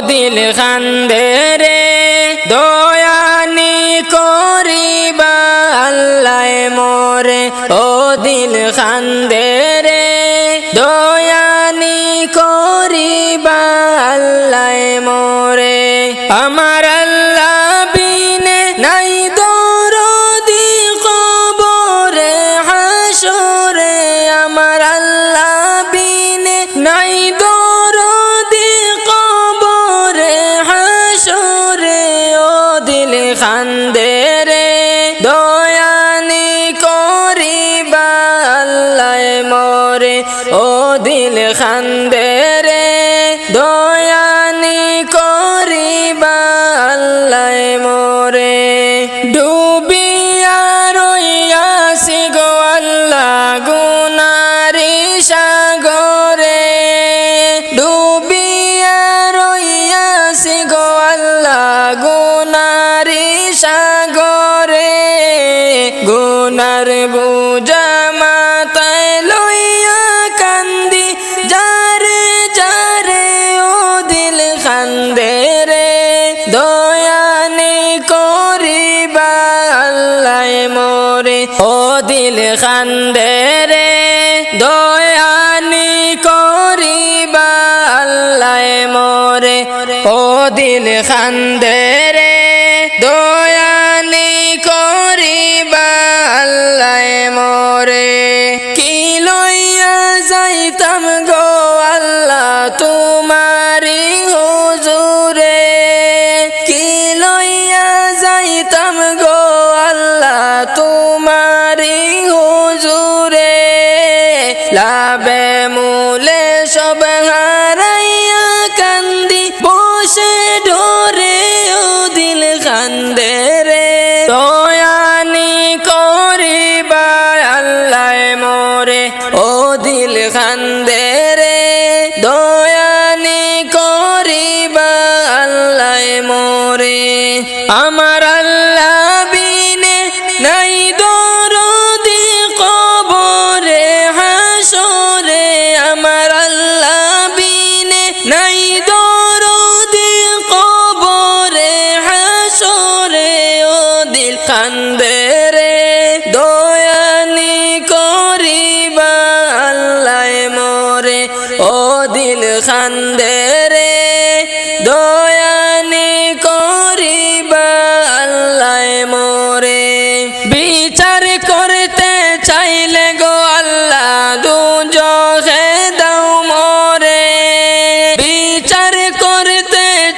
দিল খান্দে খান্দে রে দয়ানি করিবা আল্লাহ মোরে ও দিল খান্দে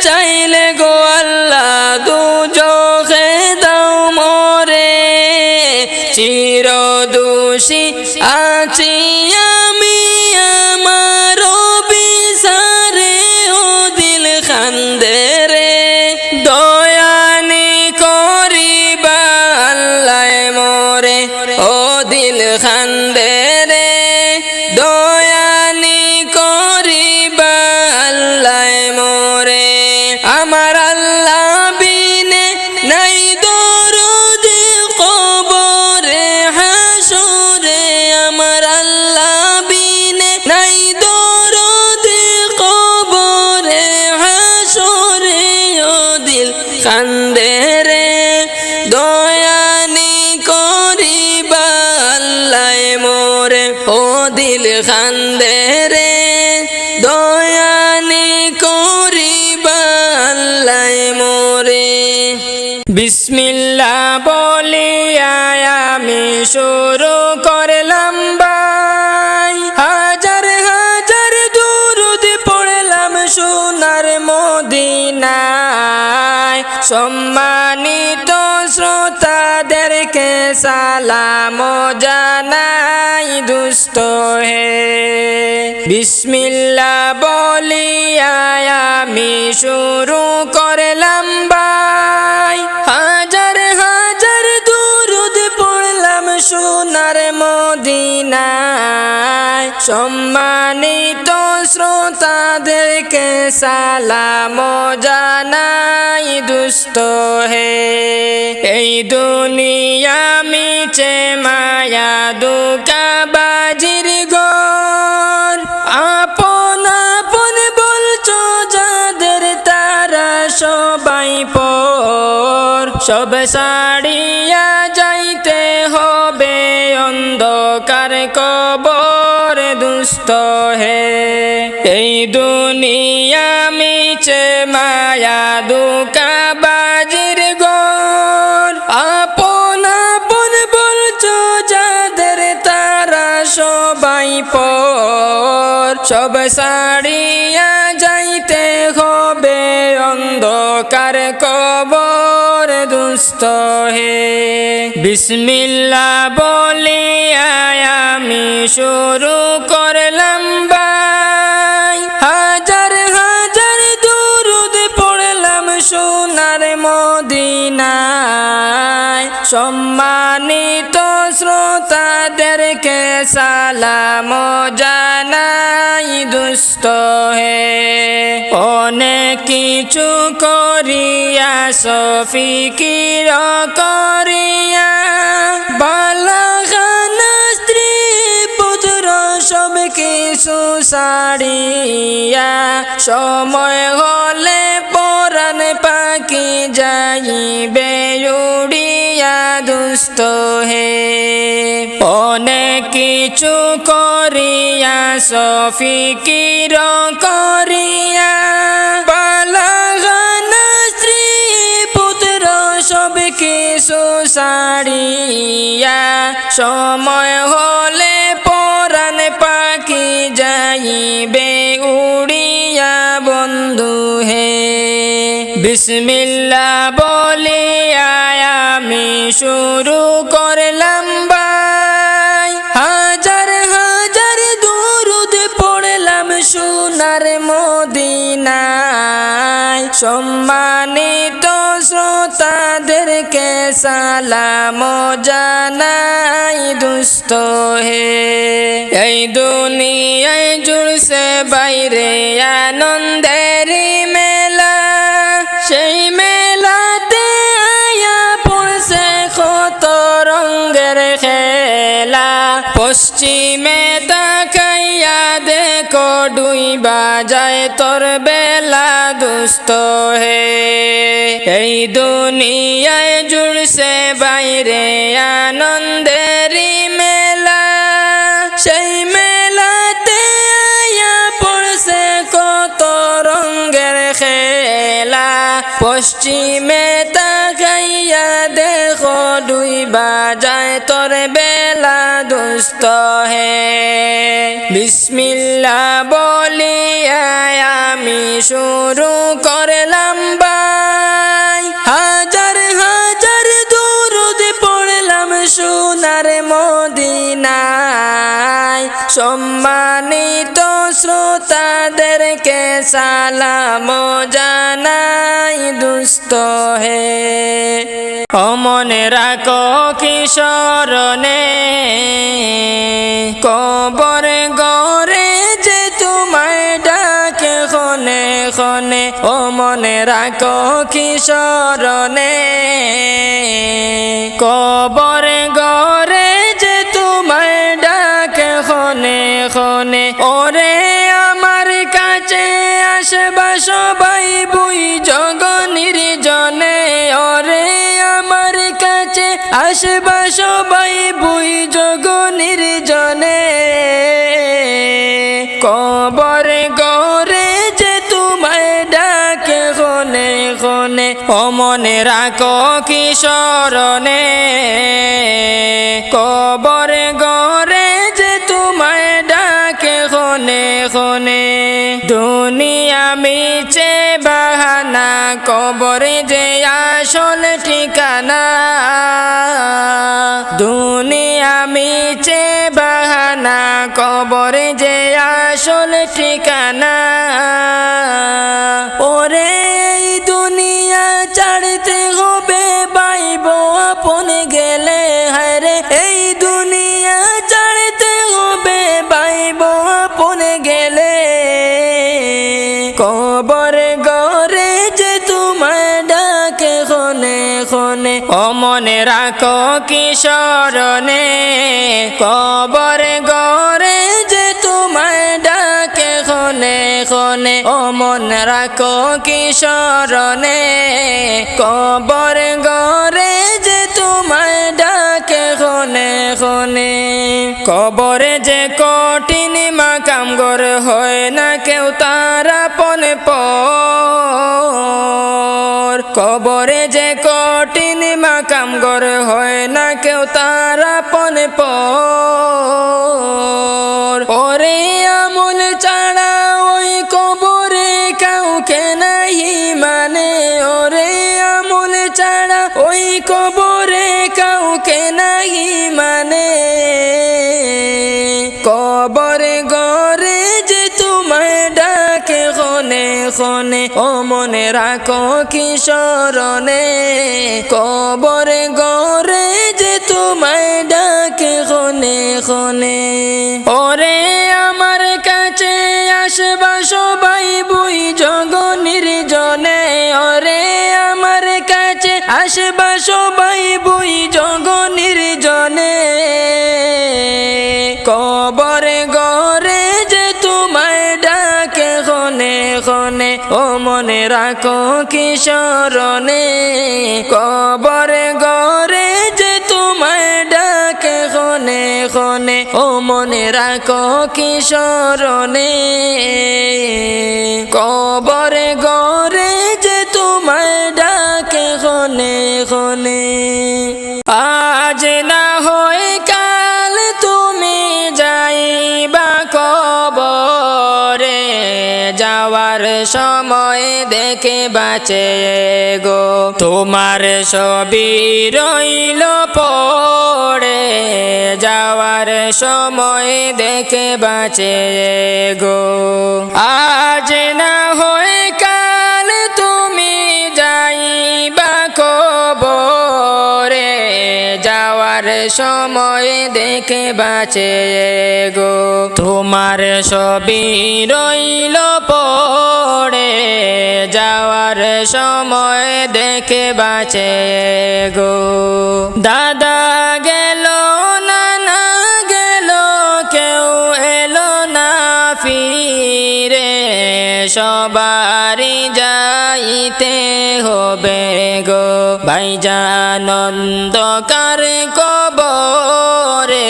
চাইলে গো আল্লাহ দু চোখে দাও মরে। চির দোষী আছি। কান্দে রে দয়ানি করিবাল্লাই মোরে। ও দিল কান্দে রে দয়ানি করিবাল্লাই মোরে। বিসমিল্লা সালাম জানাই দুস্ত হে। বিসমিল্লা বলিয়া আমি শুরু কর সম্মানিত শ্রোতাদেরকে সালাম জানাই দুস্ত হে। এই দুনিয়া মিছে মায়া দুকা বাজির গর আপন আপন বলছো যাদের তারা সবাই পর। সব সার দুস্থ হে। এই দুনিয়া মিছে মায়া দুকা বাজির গর। আপন আপন বলছো যাদের তারা সবাই পর। সব সাড়িয়া দুস্থ হে। বিসমিল্লা বলে আমি শুরু করলাম বাই হাজার হাজার দুরুদ পড়লাম সোনার মদিনায়। সম্মানিত শ্রোতাদেরকে সালাম জানাই। দুস্থ হে। অনেক কিছু করিয়া সফিকির করিয়া। বালাগানা স্ত্রী পুত্র সব কিছু সারিয়া। সময় হলে পরাণ পাখি যাইবে। দুস্থ হে। অনেক কিছু করিয়া সফিকির করিয়া। বালাগানা স্ত্রী পুত্র সব কিছু সারিয়া সময় হলে পরাণ পাখি যাইবে উড়িয়া বন্ধু হে। বিসমিল্লা বলে শুরু করলাম বাই হাজার হাজার দুরুদ পড়লাম সোনার মদিনায়। সম্মানিত শ্রোতাদেরকে সালাম জানাই দুস্থ হে। এই দুনিয়ায় জুড়ছে বাইরে আনন্দের মেলা ডুইবা যায় তোর বেলা দুস্থ হে। এই দুনিয়ায় জুড়ছে বাইরে আনন্দের মেলা। সেই মেলাতে আয়া পড়ছে কত রঙ্গের খেলা। পশ্চিমে তাকাইয়া দেখো ডুইবা যায় দুস্থ হে। বিসমিল্লা বলিয়া আমি শুরু করলাম বাই হাজার হাজার দুরুদ পড়লাম সোনার মদিনায়। সম্মানিত শ্রোতাদেরকে সালাম জানাই দুস্থ হে অমনে রাখো কিশোরনে কবর গরে যে তোমায় ডাকে খনে খনে ও মনে রাখো কিশোরনে কবর গরে আসবা সবাই বুই নির্জনে জনে। কবর গরে যে তোমায় ডাকে হনে হনে অমনে রাখো কিশোরনে কবর গরে দুনিয়া মিছে বাহানা, কবরে যে আসল ঠিকানা। দুনিয়া মিছে বাহানা, কবরে যে আসল ঠিকানা। ওরে কবর গরে যে তোমায় ডাকে খনে খনে। অমনে রাখো কিশোরনে কবর গরে যে তোমায় ডাকে খনে খনে। ও অমন রাখো কিশরণে কবর গরে খনে কবরে যে কঠিন মাকাম গর হয় না কেউ তারা পনে কবরে যে কঠিন মাকাম গর হয় না কেউ তারা পনে পরে আমল ছাড়া কবরে গরে যে তোমায় ডাকে খনে খনে, ও মনে রাখো কিশরণে কবরে গরে যে তোমায় ডাকে খনে খনে, ওরে আমার কাছে আসবা সবাই বুই জগনির জনে, ওরে আমার কাছে আসবা সবাই বুই জগনির জনে। কবরে গরে যে তোমায় ডাকে খনে খনে, ও মনে রাখো কিশরণে কবরে গরে যে তোমায় ডাকে খনে খনে, ও মনে রাখো কিশরণে কবরে গরে খনে আজ না হয় কাল তুমি যাইবা কবরে, যাওয়ার সময় দেখে বাঁচে গো। তোমার ছবি রইল পড়ে, যাওয়ার সময় দেখে বাঁচে গো। আজ না হয় সময় দেখে বাঁচে গো। তোমার ছবি রইল পড়ে, যাওয়ার সময় দেখে বাঁচে গো। দাদা গেল সবারই যাইতে হবে গো। ভাই ভাইজানন্দকার কবরে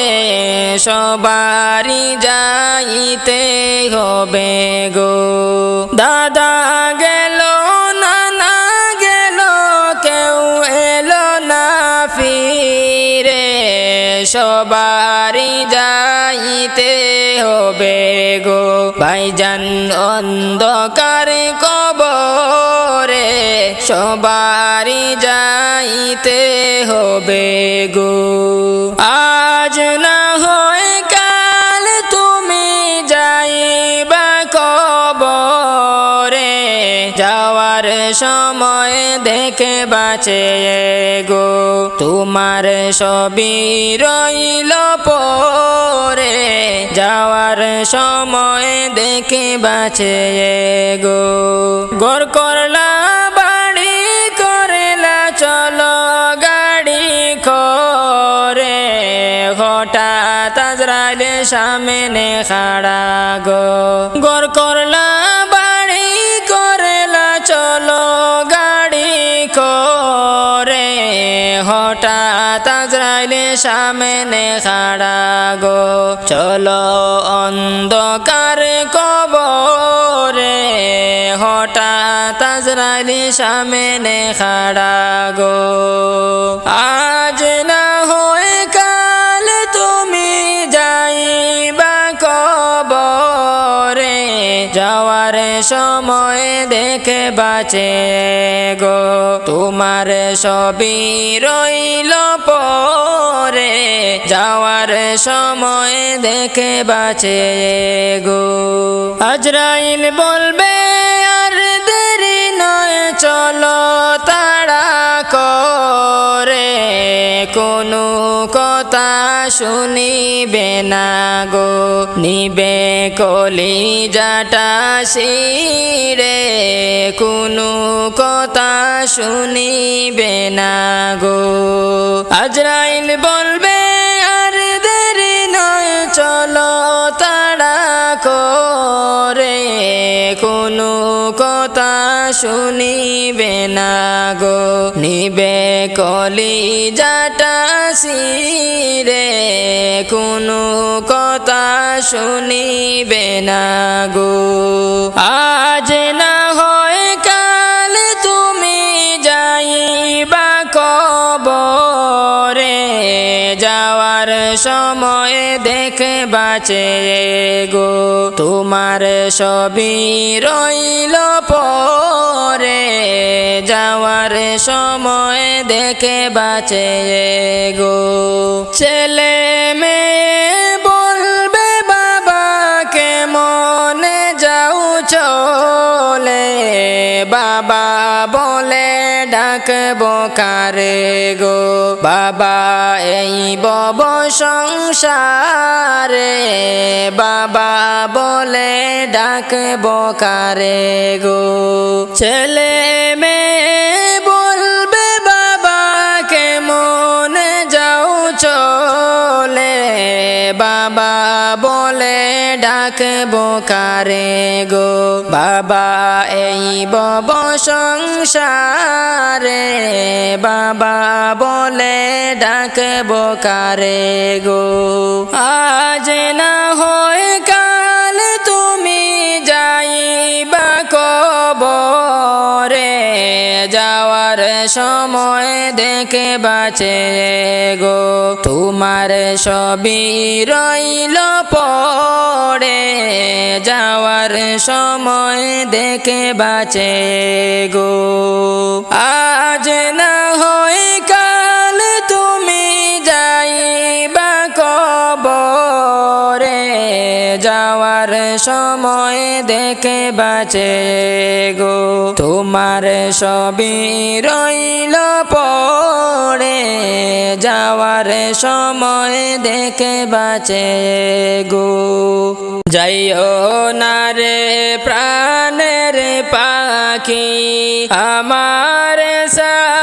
সবারই যাইতে হবে গো। দাদা গেল, নানা গেল, কেউ এলো না ফিরে। সবারি যাইতে হবে গো। ভাইজান অন্ধকার কবরে সবারি যাইতে হবে গো। আজ না হয় দেখে বাঁচে গো। তোমার সবই রইল পরে। যাওয়ার সময় দেখে বাঁচে গো। গর করলা, বাড়ি করেলা, চলো গাড়ি করে হঠাৎ আজরাইলে সামনে খাড়া গো। গর করলা সামনে খাড়া গো চলো অন্ধকার কবরে, হঠাৎ আজরাইলে সামনে খাড়া গো আজ না হয় কাল তুমি যাইবা কবরে যাওয়ার সময় দেখে বাঁচে গো। তোমার সবই রইল পরে, যাওয়ার সময় দেখে বাঁচে গো। আজরাইল বলবে, আর দেরি নয়, চলো তাড়া করে। কোনো কথা শুনিবে না গো। নিবে কলি যাটা সিরে কোনো কথা শুনিবে না গো। আজরাইল বলবে, আর দেরি নয়, চলো তাড়া করে। কোনো শুনিবে না গো নিবে কলি যাটা সিরে কোনো কথা শুনিবে না গো। আজ না যাওয়ার সময় দেখে বাঁচে গো। তোমার সবই রইল পরে, যাওয়ার সময় দেখে বাঁচে গো। ছেলে মেয়ে বলবে বাবাকে মনে যাও চলে? বাবা বলে, ডাকব কারে গো? বাবা, এই বব সংসারে বাবা বলে ডাক বকারে গো। ছেলে মেয়ে বলবে বাবাকে মনে যাও চলে বাবা বলে ডাকব কারে গো? বাবা, এই বব সংসারে বাবা বলে ডাকব কারে গো? আজ না হয় সময় দেখে বাঁচে গো। তোমার সবই রইল পড়ে যাওয়ার সময় দেখে বাঁচে গো। আজ না হয় কাল তুমি যাইবা কবরে। যাওয়ার সময় দেখে বাঁচে গো। তোমার সবই রইল পড়ে যাওয়ার সময় দেখে বাঁচে গো। যাইও না রে প্রাণের পাখি, আমার সাড়িয়া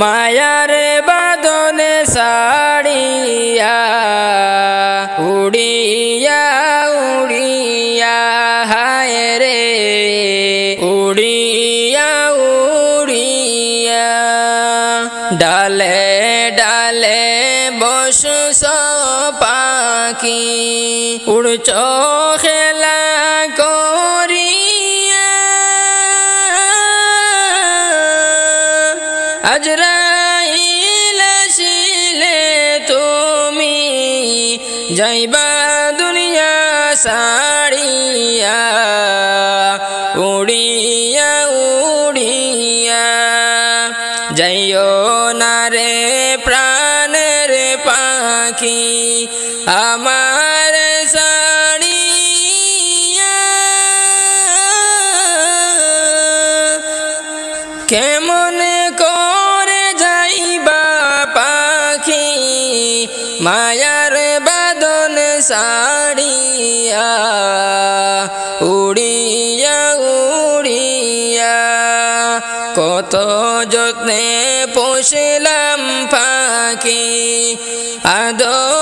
মায়ার বাদনে সাড়িয়া উড়িয়া উড়িয়া হায় রে উড়িয়া উড়িয়া ডালে ডালে বস পাখি উড়ছ উড়িয়া যাইও না রে প্রাণের পাখি, আমার সাড়িয়া কেমন করে যাইবা পাখি, মায়ার বাদন সাড়িয়া উড়িয়া কত যত্নে পোষলাম পাখি। আদর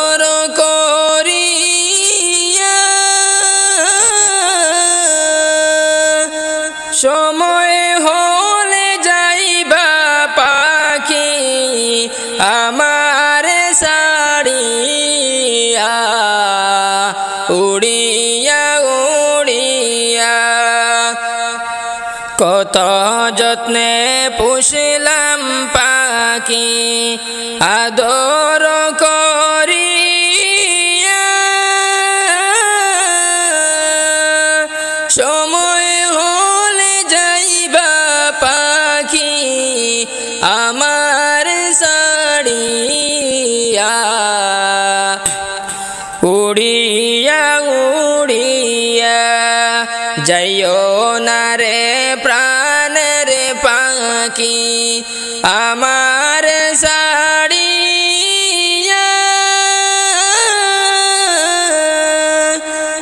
কত যত্নে পুষলাম পাখি, আদর করি সময় হলে যাইবা পাখি, আমার সাড়িয়া উড়িয়া উড়িয়া, যাইও না রে প্রাণের পাখি আমার সাড়িয়া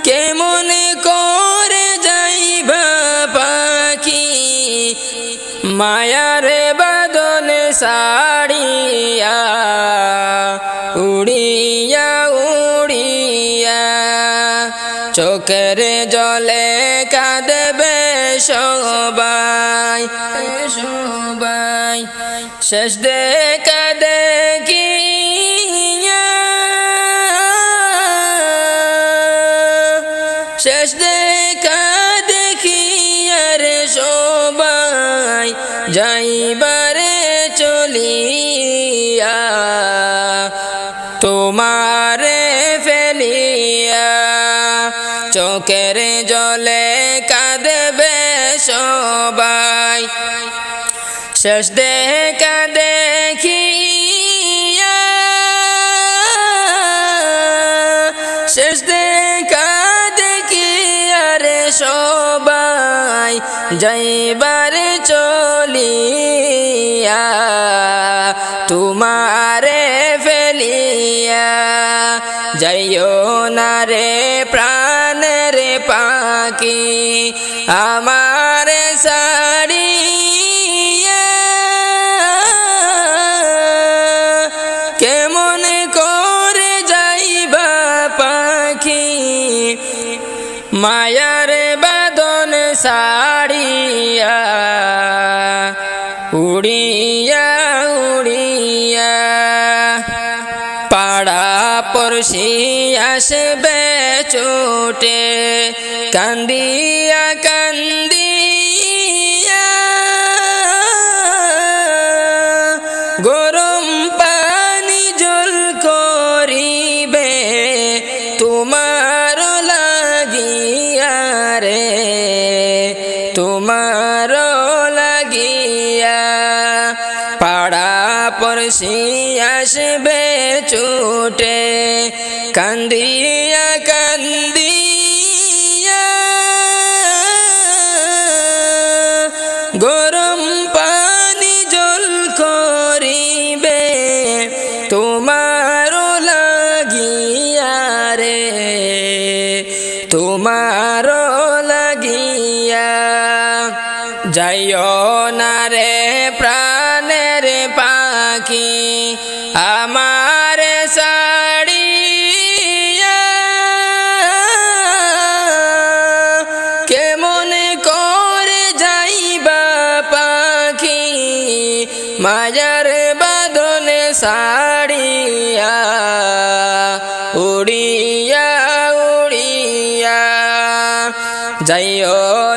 কেমন করে যাইবা পাখি? মায়ার বাদন সাড়িয়া উড়িয়া উড়িয়া চোখের জলে শেষ দেখা দেখিয়া শেষ দেখা দেখি আর সবাই, যাইবারে চলিয়া। তোমারে ফেলিয়া, চোখের জলে কাঁদবে সবাই। শেষ দেখা যাইবারে চলিয়া, তোমারে ফেলিয়া, যাইও না রে প্রাণের পাখি, আমার সাড়িয়া কেমন করে যাইবা পাখি মায়ার উড়িয়া উড়িয়া। পাড়া পড়শি আসবে চোটে কান্দিয়া পড়শি আসবে ছুটে কান্দিয়া কান্দিয়া মাজার বাদনে সাড়িয়া উড়িয়া উড়িয়া। যাইও